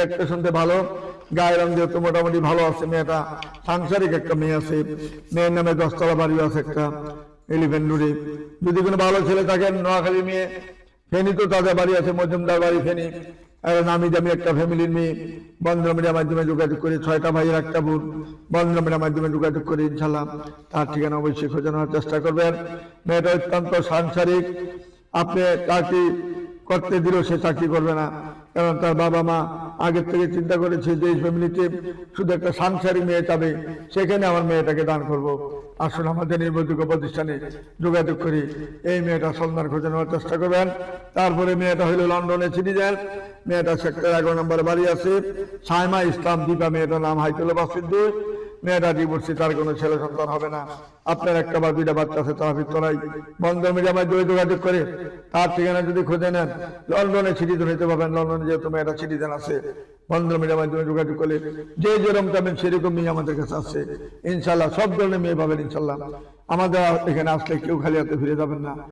দেখতে শুনতে ভালো। গায়ের রং যেহেতু মোটামুটি ভালো আছে, মেয়েটা সাংসারিক একটা মেয়ে আছে। মেয়ের নামে দশতলা বাড়িও আছে একটা এলিভেন্ট রোডে যদি কোনো ভালো ছেলে থাকেন নোয়াখালী মেয়ে, ফেনি তো তাদের বাড়ি আছে, মজুমদার বাড়ি, ফেনি। নামি দামি একটা ফ্যামিলির মেয়ে। বন্ধন মিডিয়ার মাধ্যমে যোগাযোগ করে, ছয়টা ভাইয়ের একটা বোন। বন্ধন মিডিয়ার মাধ্যমে যোগাযোগ করে, ইনশাল্লাহ। তার ঠিকানা অবশ্যই খোঁজে নেওয়ার চেষ্টা করবেন। মেয়েটা অত্যন্ত সাংসারিক। আপনি চাকরি করতে দিলেও সে চাকরি করবে না। কারণ তার বাবা মা আগের থেকে চিন্তা করেছে যে এই ফ্যামিলিতে শুধু একটা সাংসারিক মেয়ে যাবে সেখানে আমার মেয়েটাকে দান করব। আসুন আমাদের নির্ভরযোগ্য প্রতিষ্ঠানে যোগাযোগ করি। এই মেয়েটা সন্ধান খোঁজে নেওয়ার চেষ্টা করবেন। তারপরে মেয়েটা হলো লন্ডনে সিটিজেন। মেয়েটা সেক্টর এগারো নম্বর বাড়ি আছে। সাইমা ইসলাম দীপা মেয়েটার নাম হাইতুল বাসিদ্দু মেয়েটা ডিভোর্সি তার কোনো ছেলে সন্তান হবে না। আপনার একটা বা দুইটা বাচ্চা আছে, তার ভিতরাই বন্ধ মিডিয়া মাধ্যমে যোগাযোগ করে। তার ঠিকানা যদি খুঁজে নেন, লন্ডনে সিটিতে নিতে পারবেন। লন্ডনে যেহেতু ছিটি সিটিজেন আছে, বন্ধ মিনিটের মাধ্যমে যোগাযোগ করলে যে যেরকম চাবেন সেরকম মেয়ে আমাদের কাছে আসছে ইনশাল্লাহ সব ধরনের মেয়ে পাবেন ইনশাল্লাহ। আমাদের এখানে আসলে কেউ খালি হাতে ফিরে যাবেন না।